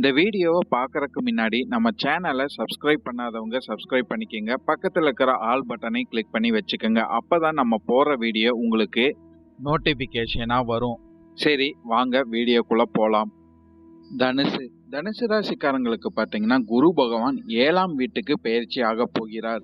இந்த வீடியோவை பார்க்குறதுக்கு முன்னாடி நம்ம சேனலை சப்ஸ்கிரைப் பண்ணாதவங்க சப்ஸ்கிரைப் பண்ணிக்கோங்க. பக்கத்தில் இருக்கிற ஆல் பட்டனை கிளிக் பண்ணி வச்சுக்கோங்க. அப்போ தான் நம்ம போகிற வீடியோ உங்களுக்கு நோட்டிஃபிகேஷனாக வரும். சரி வாங்க வீடியோக்குள்ளே போகலாம் தனுசு. தனுசு ராசிக்காரங்களுக்கு பார்த்தீங்கன்னா குரு பகவான் ஏழாம் வீட்டுக்கு பயிற்சி ஆக போகிறார்.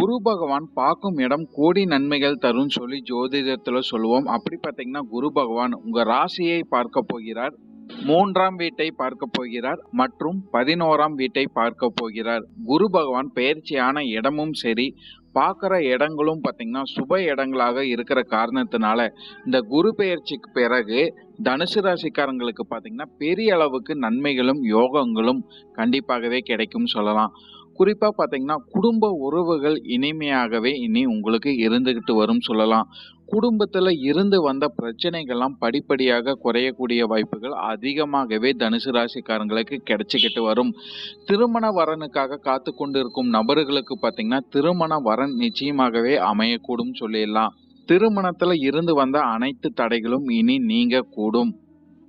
குரு பகவான் பார்க்கும் இடம் கோடி நன்மைகள் தரும் சொல்லி ஜோதிடத்தில் சொல்லுவோம். அப்படி பார்த்தீங்கன்னா குரு பகவான் உங்கள் ராசியை பார்க்க போகிறார். மூன்றாம் வீட்டை பார்க்க போகிறார் மற்றும் பதினோராம் வீட்டை பார்க்க போகிறார். குரு பகவான் பயிற்சியான இடமும் சரி பார்க்குற இடங்களும் பார்த்தீங்கன்னா சுப இடங்களாக இருக்கிற காரணத்தினால இந்த குரு பெயர்ச்சிக்கு பிறகு தனுசு ராசிக்காரங்களுக்கு பார்த்தீங்கன்னா பெரிய அளவுக்கு நன்மைகளும் யோகங்களும் கண்டிப்பாகவே கிடைக்கும் சொல்லலாம். குறிப்பாக பார்த்தீங்கன்னா குடும்ப உறவுகள் இனிமையாகவே இனி உங்களுக்கு இருந்துக்கிட்டு வரும் சொல்லலாம். குடும்பத்தில் இருந்து வந்த பிரச்சனைகள்லாம் படிப்படியாக குறையக்கூடிய வாய்ப்புகள் அதிகமாகவே தனுசு ராசிக்காரங்களுக்கு கிடைச்சிக்கிட்டு வரும். திருமண வரனுக்காக காத்து கொண்டிருக்கும் நபர்களுக்கு பார்த்தீங்கன்னா திருமண வரன் நிச்சயமாகவே அமையக்கூடும் சொல்லிடலாம். திருமணத்தில் இருந்து வந்த அனைத்து தடைகளும் இனி நீங்க கூடும்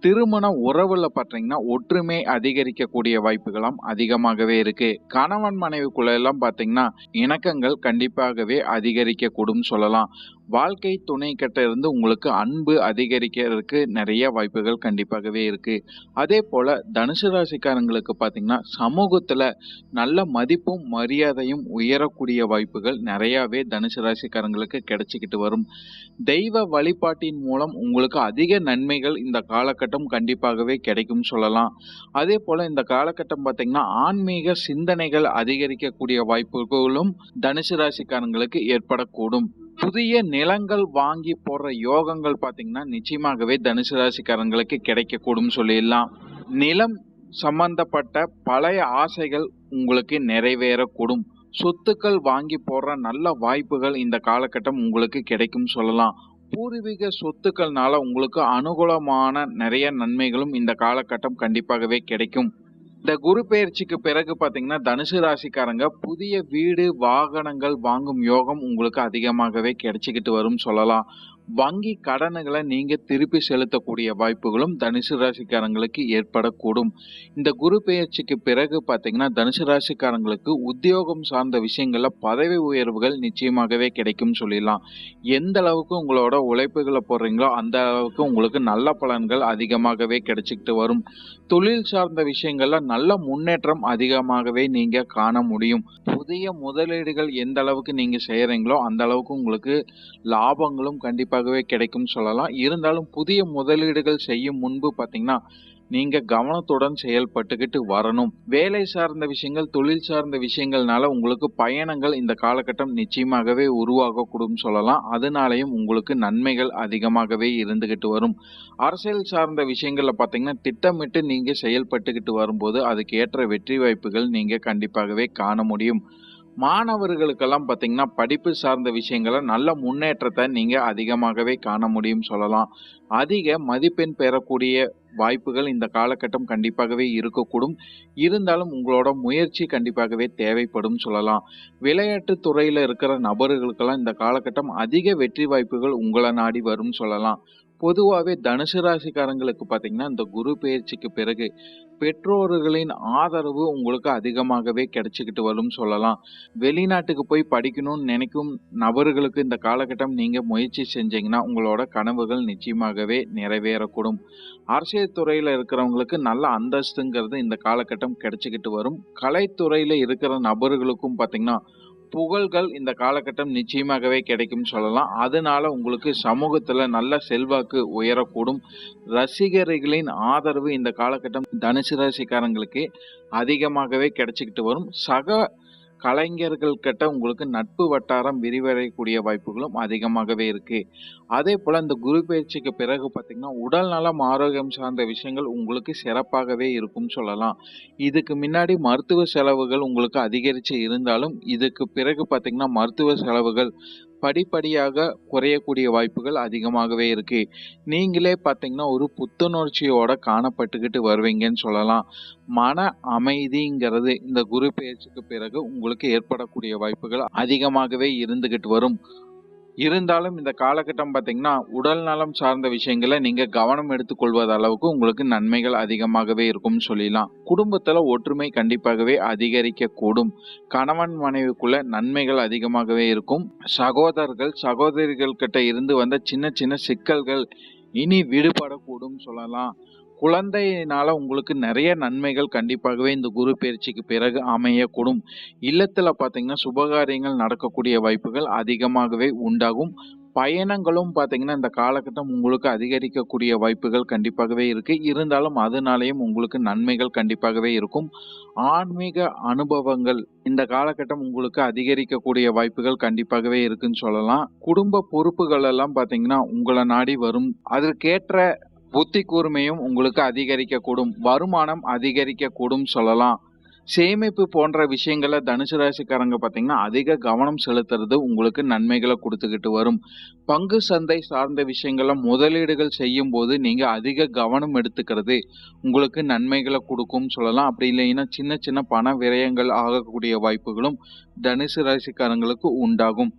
திருமண உறவுல பார்த்தீங்கன்னா ஒற்றுமை அதிகரிக்கக்கூடிய வாய்ப்புகளும் அதிகமாகவே இருக்கு. கணவன் மனைவிக்குள்ள எல்லாம் பார்த்தீங்கன்னா இணக்கங்கள் கண்டிப்பாகவே அதிகரிக்கக்கூடும் சொல்லலாம். வாழ்க்கை துணை கிட்ட இருந்து உங்களுக்கு அன்பு அதிகரிக்கிறதுக்கு நிறைய வாய்ப்புகள் கண்டிப்பாகவே இருக்கு. அதே போல தனுசு ராசிக்காரங்களுக்கு பார்த்தீங்கன்னா சமூகத்துல நல்ல மதிப்பும் மரியாதையும் உயரக்கூடிய வாய்ப்புகள் நிறையாவே தனுசு ராசிக்காரங்களுக்கு கிடைச்சிக்கிட்டு வரும். தெய்வ வழிபாட்டின் மூலம் உங்களுக்கு அதிக நன்மைகள் இந்த காலகட்டம் கண்டிப்பாகவே கிடைக்கும் சொல்லலாம். அதே போல இந்த காலகட்டம் பார்த்தீங்கன்னா ஆன்மீக சிந்தனைகள் அதிகரிக்கக்கூடிய வாய்ப்புகளும் தனுசு ராசிக்காரங்களுக்கு ஏற்படக்கூடும். புதிய நிலங்கள் வாங்கி போடுற யோகங்கள் பார்த்தீங்கன்னா நிச்சயமாகவே தனுசு ராசிக்காரங்களுக்கு கிடைக்கக்கூடும் சொல்லிடலாம். நிலம் சம்பந்தப்பட்ட பழைய ஆசைகள் உங்களுக்கு நிறைவேறக்கூடும். சொத்துக்கள் வாங்கி போடுற நல்ல வாய்ப்புகள் இந்த காலகட்டம் உங்களுக்கு கிடைக்கும் சொல்லலாம். பூர்வீக சொத்துக்கள்னால உங்களுக்கு அனுகூலமான நிறைய நன்மைகளும் இந்த காலகட்டம் கண்டிப்பாகவே கிடைக்கும். இந்த குரு பெயர்ச்சிக்கு பிறகு பார்த்தீங்கன்னா தனுசு ராசிக்காரங்க புதிய வீடு வாகனங்கள் வாங்கும் யோகம் உங்களுக்கு அதிகமாகவே கிடைச்சிக்கிட்டு வரும் சொல்லலாம். வங்கி கடனுகளை நீங்க திருப்பி செலுத்தக்கூடிய வாய்ப்புகளும் தனுசு ராசிக்காரங்களுக்கு ஏற்படக்கூடும். இந்த குரு பெயர்ச்சிக்கு பிறகு பார்த்தீங்கன்னா தனுசு ராசிக்காரங்களுக்கு உத்தியோகம் சார்ந்த விஷயங்கள்ல பதவி உயர்வுகள் நிச்சயமாகவே கிடைக்கும் சொல்லிடலாம். எந்த அளவுக்கு உங்களோட உழைப்புகளை போடுறீங்களோ அந்த அளவுக்கு உங்களுக்கு நல்ல பலன்கள் அதிகமாகவே கிடைச்சிக்கிட்டு வரும். தொழில் சார்ந்த விஷயங்கள்ல நல்ல முன்னேற்றம் அதிகமாகவே நீங்க காண முடியும். புதிய முதலீடுகள் எந்த அளவுக்கு நீங்க செய்யறீங்களோ அந்த அளவுக்கு உங்களுக்கு லாபங்களும் கண்டிப்பாகவே கிடைக்கும் சொல்லலாம். இருந்தாலும் புதிய முதலீடுகள் செய்யும் முன்பு பார்த்தீங்கன்னா நீங்க கவனத்துடன் செயல்பட்டுக்கிட்டு வரணும். வேலை சார்ந்த விஷயங்கள் தொழில் சார்ந்த விஷயங்கள்னால உங்களுக்கு பயணங்கள் இந்த காலகட்டம் நிச்சயமாகவே உருவாகக்கூடும் சொல்லலாம். அதனாலையும் உங்களுக்கு நன்மைகள் அதிகமாகவே இருந்துகிட்டு வரும். அரசியல் சார்ந்த விஷயங்கள்ல பார்த்தீங்கன்னா திட்டமிட்டு நீங்க செயல்பட்டுக்கிட்டு வரும்போது அதுக்கு ஏற்ற வெற்றி வாய்ப்புகள் நீங்க கண்டிப்பாகவே காண முடியும். மாணவர்களுக்கெல்லாம் பார்த்தீங்கன்னா படிப்பு சார்ந்த விஷயங்களை நல்ல முன்னேற்றத்தை நீங்கள் அதிகமாகவே காண முடியும் சொல்லலாம். அதிக மதிப்பெண் பெறக்கூடிய வாய்ப்புகள் இந்த காலகட்டம் கண்டிப்பாகவே இருக்கக்கூடும். இருந்தாலும் உங்களோட முயற்சி கண்டிப்பாகவே தேவைப்படும் சொல்லலாம். விளையாட்டு துறையில் இருக்கிற நபர்களுக்கெல்லாம் இந்த காலகட்டம் அதிக வெற்றி வாய்ப்புகள் உங்களை நாடி வரும் சொல்லலாம். பொதுவாகவே தனுசு ராசிக்காரங்களுக்கு பார்த்தீங்கன்னா இந்த குரு பெயர்ச்சிக்கு பிறகு பெற்றோர்களின் ஆதரவு உங்களுக்கு அதிகமாகவே கிடைச்சிக்கிட்டு வரும் சொல்லலாம். வெளிநாட்டுக்கு போய் படிக்கணும்னு நினைக்கும் நபர்களுக்கு இந்த காலகட்டம் நீங்கள் முயற்சி செஞ்சீங்கன்னா உங்களோட கனவுகள் நிச்சயமாகவே நிறைவேறக்கூடும். அரசியல் துறையில் இருக்கிறவங்களுக்கு நல்ல அந்தஸ்துங்கிறது இந்த காலகட்டம் கிடைச்சிக்கிட்டு வரும். கலைத்துறையில் இருக்கிற நபர்களுக்கும் பார்த்தீங்கன்னா புகழ்கள் இந்த காலகட்டம் நிச்சயமாகவே கிடைக்கும் சொல்லலாம். அதனால உங்களுக்கு சமூகத்துல நல்ல செல்வாக்கு உயரக்கூடும். ரசிகர்களின் ஆதரவு இந்த காலகட்டம் தனுசு ராசிக்காரங்களுக்கு அதிகமாகவே கிடைச்சிக்கிட்டு வரும். சக கலைஞர்கள் கிட்ட உங்களுக்கு நட்பு வட்டாரம் விரிவடையக்கூடிய வாய்ப்புகளும் அதிகமாகவே இருக்கு. அதே போல இந்த குரு பயிற்சிக்கு பிறகு பார்த்தீங்கன்னா உடல் நலம் ஆரோக்கியம் சார்ந்த விஷயங்கள் உங்களுக்கு சிறப்பாகவே இருக்கும்னு சொல்லலாம். இதுக்கு முன்னாடி மருத்துவ செலவுகள் உங்களுக்கு அதிகரித்து இருந்தாலும் இதுக்கு பிறகு பார்த்தீங்கன்னா மருத்துவ செலவுகள் படிப்படியாக குறையக்கூடிய வாய்ப்புகள் அதிகமாகவே இருக்கு. நீங்களே பார்த்தீங்கன்னா ஒரு புத்துணர்ச்சியோட காணப்பட்டுக்கிட்டு வருவீங்கன்னு சொல்லலாம். மன அமைதிங்கிறது இந்த குரு பேச்சுக்கு பிறகு உங்களுக்கு ஏற்படக்கூடிய வாய்ப்புகள் அதிகமாகவே இருந்துகிட்டு வரும். இருந்தாலும் இந்த காலகட்டம் பார்த்தீங்கன்னா உடல் நலம் சார்ந்த விஷயங்களை நீங்க கவனம் எடுத்துக்கொள்வது அளவுக்கு உங்களுக்கு நன்மைகள் அதிகமாகவே இருக்கும்னு சொல்லிடலாம். குடும்பத்துல ஒற்றுமை கண்டிப்பாகவே அதிகரிக்க கூடும். கணவன் மனைவிக்குள்ள நன்மைகள் அதிகமாகவே இருக்கும். சகோதரர்கள் சகோதரிகள் கிட்ட இருந்து வந்த சின்ன சின்ன சிக்கல்கள் இனி விடுபடக்கூடும் சொல்லலாம். குழந்தையினால உங்களுக்கு நிறைய நன்மைகள் கண்டிப்பாகவே இந்த குரு பயிற்சிக்கு பிறகு அமையக்கூடும். இல்லத்தில் பார்த்தீங்கன்னா சுபகாரியங்கள் நடக்கக்கூடிய வாய்ப்புகள் அதிகமாகவே உண்டாகும். பயணங்களும் பார்த்தீங்கன்னா இந்த காலகட்டம் உங்களுக்கு அதிகரிக்கக்கூடிய வாய்ப்புகள் கண்டிப்பாகவே இருக்கு. இருந்தாலும் அதனாலேயும் உங்களுக்கு நன்மைகள் கண்டிப்பாகவே இருக்கும். ஆன்மீக அனுபவங்கள் இந்த காலகட்டம் உங்களுக்கு அதிகரிக்கக்கூடிய வாய்ப்புகள் கண்டிப்பாகவே இருக்குன்னு சொல்லலாம். குடும்ப பொறுப்புகள் எல்லாம் பார்த்தீங்கன்னா உங்களை நாடி வரும். அதற்கேற்ற புத்தி கூர்மையும் உங்களுக்கு அதிகரிக்கக்கூடும் வருமானம் அதிகரிக்கக்கூடும் சொல்லலாம். சேமிப்பு போன்ற விஷயங்களை தனுசு ராசிக்காரங்க பார்த்தீங்கன்னா அதிக கவனம் செலுத்துறது உங்களுக்கு நன்மைகளை கொடுத்துக்கிட்டு வரும். பங்கு சந்தை சார்ந்த விஷயங்களை முதலீடுகள் செய்யும் போது நீங்கள் அதிக கவனம் எடுத்துக்கிறது உங்களுக்கு நன்மைகளை கொடுக்கும் சொல்லலாம். அப்படி இல்லைன்னா சின்ன சின்ன பண விரயங்கள் ஆகக்கூடிய வாய்ப்புகளும் தனுசு ராசிக்காரங்களுக்கு உண்டாகும்.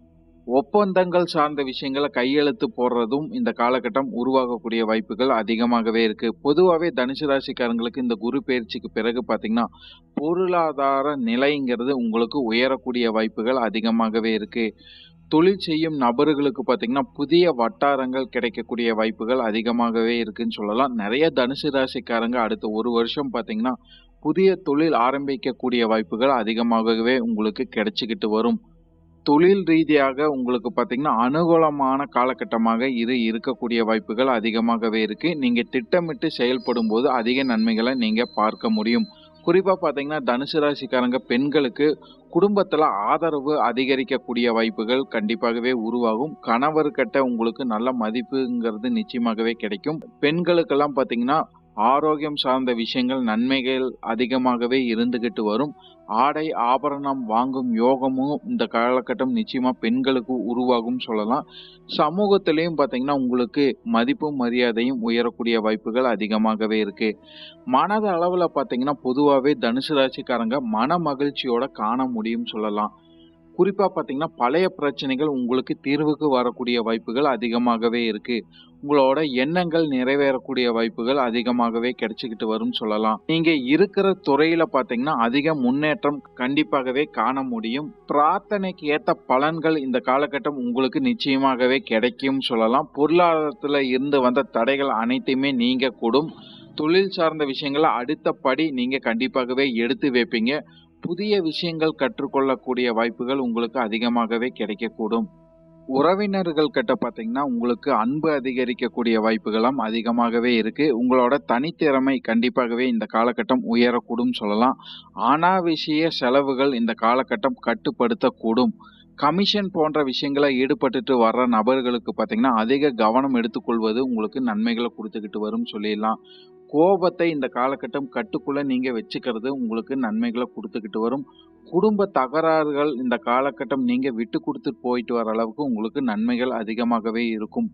ஒப்பந்தங்கள் சார்ந்த விஷயங்களை கையெழுத்து போடுறதும் இந்த காலகட்டம் உருவாகக்கூடிய வாய்ப்புகள் அதிகமாகவே இருக்கு. பொதுவாகவே தனுசு ராசிக்காரங்களுக்கு இந்த குரு பயிற்சிக்கு பிறகு பார்த்தீங்கன்னா பொருளாதார நிலைங்கிறது உங்களுக்கு உயரக்கூடிய வாய்ப்புகள் அதிகமாகவே இருக்கு. தொழில் செய்யும் நபர்களுக்கு பார்த்தீங்கன்னா புதிய வட்டாரங்கள் கிடைக்கக்கூடிய வாய்ப்புகள் அதிகமாகவே இருக்குன்னு சொல்லலாம். நிறைய தனுசு ராசிக்காரங்க அடுத்த ஒரு வருஷம் பார்த்தீங்கன்னா புதிய தொழில் ஆரம்பிக்கக்கூடிய வாய்ப்புகள் அதிகமாகவே உங்களுக்கு கிடைச்சிக்கிட்டு வரும். தொழில் ரீதியாக உங்களுக்கு பார்த்தீங்கன்னா அனுகூலமான காலகட்டமாக இது இருக்கக்கூடிய வாய்ப்புகள் அதிகமாகவே இருக்கு. நீங்க திட்டமிட்டு செயல்படும் போது அதிக நன்மைகளை நீங்க பார்க்க முடியும். குறிப்பாக பார்த்தீங்கன்னா தனுசு ராசிக்காரங்க பெண்களுக்கு குடும்பத்தில் ஆதரவு அதிகரிக்கக்கூடிய வாய்ப்புகள் கண்டிப்பாகவே உருவாகும். கணவர்கிட்ட உங்களுக்கு நல்ல மதிப்புங்கிறது நிச்சயமாகவே கிடைக்கும். பெண்களுக்கெல்லாம் பார்த்தீங்கன்னா ஆரோக்கியம் சார்ந்த விஷயங்கள் நன்மைகள் அதிகமாகவே இருந்துகிட்டு வரும். ஆடை ஆபரணம் வாங்கும் யோகமும் இந்த காலகட்டம் நிச்சயமா பெண்களுக்கு உருவாகும் சொல்லலாம். சமூகத்திலையும் பார்த்தீங்கன்னா உங்களுக்கு மதிப்பும் மரியாதையும் உயரக்கூடிய வாய்ப்புகள் அதிகமாகவே இருக்கு. மனத அளவில் பார்த்தீங்கன்னா பொதுவாகவே தனுசு ராசிக்காரங்க மன மகிழ்ச்சியோட காண முடியும் சொல்லலாம். குறிப்பாக பார்த்தீங்கன்னா பழைய பிரச்சனைகள் உங்களுக்கு தீர்வுக்கு வரக்கூடிய வாய்ப்புகள் அதிகமாகவே இருக்குது உங்களோட எண்ணங்கள் நிறைவேறக்கூடிய வாய்ப்புகள் அதிகமாகவே கிடைச்சிக்கிட்டு வரும் சொல்லலாம். நீங்க இருக்கிற துறையில பாத்தீங்கன்னா அதிக முன்னேற்றம் கண்டிப்பாகவே காண முடியும். பிரார்த்தனைக்கு ஏற்ற பலன்கள் இந்த காலகட்டம் உங்களுக்கு நிச்சயமாகவே கிடைக்கும் சொல்லலாம். பொருளாதாரத்துல இருந்து வந்த தடைகள் அனைத்தையுமே நீங்க கூடும் தொழில் சார்ந்த விஷயங்களை அடுத்த படி நீங்க கண்டிப்பாகவே எடுத்து வைப்பீங்க. புதிய விஷயங்கள் கற்றுக்கொள்ளக்கூடிய வாய்ப்புகள் உங்களுக்கு அதிகமாகவே கிடைக்கக்கூடும். உறவினர்கள் கிட்ட பார்த்தீங்கன்னா உங்களுக்கு அன்பு அதிகரிக்கக்கூடிய வாய்ப்புகளும் அதிகமாகவே இருக்கு. உங்களோட தனித்திறமை கண்டிப்பாகவே இந்த காலகட்டம் உயரக்கூடும் சொல்லலாம். அனாவசிய செலவுகள் இந்த காலகட்டம் கட்டுப்படுத்தக்கூடும். கமிஷன் போன்ற விஷயங்களை ஈடுபட்டுட்டு வர்ற நபர்களுக்கு பார்த்தீங்கன்னா அதிக கவனம் எடுத்துக்கொள்வது உங்களுக்கு நன்மைகளை கொடுத்துக்கிட்டு வரும் சொல்லிடலாம். கோபத்தை இந்த காலகட்டம் கட்டுக்குள்ள நீங்க வச்சுக்கிறது உங்களுக்கு நன்மைகளை கொடுத்துக்கிட்டு வரும். குடும்ப தகராறுகள் இந்த காலகட்டம் நீங்க விட்டு கொடுத்துட்டு போயிட்டு வர அளவுக்கு உங்களுக்கு நன்மைகள் அதிகமாகவே இருக்கும்.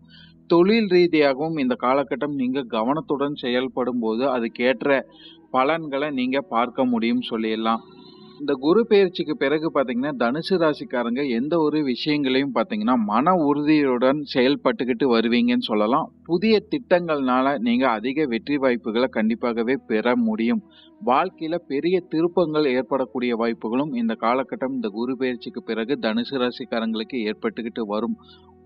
தொழில் ரீதியாகவும் இந்த காலகட்டம் நீங்க கவனத்துடன் செயல்படும் போது அதுக்கேற்ற பலன்களை நீங்க பார்க்க முடியும் சொல்லிடலாம். இந்த குரு பயிற்சிக்கு பிறகு பார்த்தீங்கன்னா தனுசு ராசிக்காரங்க எந்த ஒரு விஷயங்களையும் பார்த்தீங்கன்னா மன உறுதியுடன் செயல்பட்டுக்கிட்டு வருவீங்கன்னு சொல்லலாம். புதிய திட்டங்கள்னால நீங்கள் அதிக வெற்றி வாய்ப்புகளை கண்டிப்பாகவே பெற முடியும். வாழ்க்கையில பெரிய திருப்பங்கள் ஏற்படக்கூடிய வாய்ப்புகளும் இந்த காலகட்டம் இந்த குரு பயிற்சிக்கு பிறகு தனுசு ராசிக்காரங்களுக்கு ஏற்பட்டுக்கிட்டு வரும்.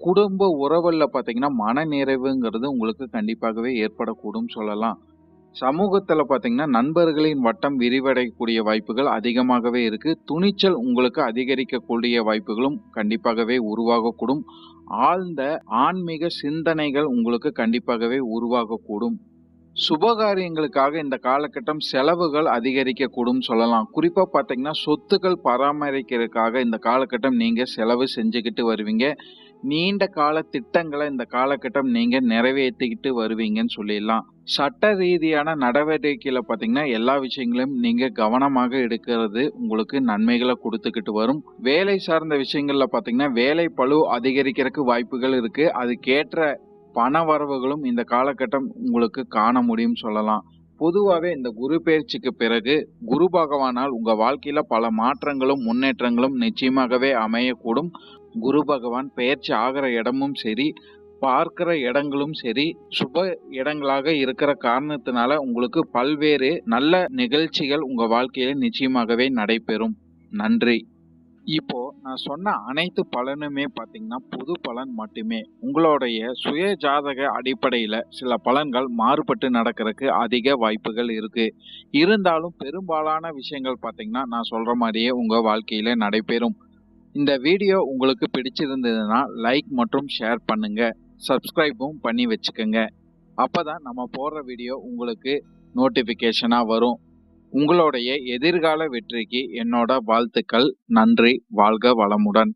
குடும்ப உறவுல பார்த்தீங்கன்னா மன நிறைவுங்கிறது உங்களுக்கு கண்டிப்பாகவே ஏற்படக்கூடும் சொல்லலாம். சமூகத்தில் பார்த்தீங்கன்னா, நண்பர்களின் வட்டம் விரிவடையக்கூடிய வாய்ப்புகள் அதிகமாகவே இருக்கு. துணிச்சல் உங்களுக்கு அதிகரிக்கக்கூடிய வாய்ப்புகளும் கண்டிப்பாகவே உருவாகக்கூடும். ஆழ்ந்த ஆன்மீக சிந்தனைகள் உங்களுக்கு கண்டிப்பாகவே உருவாகக்கூடும். சுபகாரியங்களுக்காக இந்த காலகட்டம் செலவுகள் அதிகரிக்கக்கூடும் சொல்லலாம். குறிப்பா பார்த்தீங்கன்னா, சொத்துக்கள் பராமரிக்கிறதுக்காக இந்த காலகட்டம் நீங்க செலவு செஞ்சுக்கிட்டு வருவீங்க. நீண்ட கால திட்டங்களை இந்த காலகட்டம் நீங்க நிறைவேற்றிக்கிட்டு வருவீங்கன்னு சொல்லிடலாம். சட்ட ரீதியான நடவடிக்கையில பார்த்தீங்கன்னா, எல்லா விஷயங்களையும் நீங்க கவனமாக எடுக்கிறது உங்களுக்கு நன்மைகளை கொடுத்துக்கிட்டு வரும். வேலை சார்ந்த விஷயங்கள்ல பார்த்தீங்கன்னா, வேலை பளு அதிகரிக்கிறக்கு வாய்ப்புகள் இருக்கு. அதுக்கேற்ற பண வரவுகளும் இந்த காலகட்டம் உங்களுக்கு காண முடியும் சொல்லலாம். பொதுவாகவே இந்த குரு பயிற்சிக்கு பிறகு குரு பகவானால் உங்கள் வாழ்க்கையில் பல மாற்றங்களும், முன்னேற்றங்களும் நிச்சயமாகவே அமையக்கூடும். குரு பகவான் பெயர்ச்சி ஆகிற இடமும் சரி, பார்க்கிற இடங்களும் சரி, சுப இடங்களாக இருக்கிற காரணத்தினால உங்களுக்கு பல்வேறு நல்ல நிகழ்ச்சிகள் உங்க வாழ்க்கையில நிச்சயமாகவே நடைபெறும். நன்றி. இப்போ நான் சொன்ன அனைத்து பலனுமே பார்த்தீங்கன்னா, பொது பலன் மட்டுமே. உங்களுடைய சுய ஜாதக அடிப்படையில் சில பலன்கள் மாறுபட்டு நடக்கிறதுக்கு அதிக வாய்ப்புகள் இருக்கு. இருந்தாலும் பெரும்பாலான விஷயங்கள் பார்த்தீங்கன்னா, நான் சொல்ற மாதிரியே உங்க வாழ்க்கையில நடைபெறும். இந்த வீடியோ உங்களுக்கு பிடிச்சிருந்ததுன்னா, லைக் மற்றும் ஷேர் பண்ணுங்க. சப்ஸ்கிரைபும் பண்ணி வச்சுக்குங்க அப்போ தான் நம்ம போடுற வீடியோ உங்களுக்கு நோட்டிஃபிகேஷனாக வரும். உங்களுடைய எதிர்கால வெற்றிக்கு என்னோட வாழ்த்துக்கள். நன்றி. வாழ்க வளமுடன்.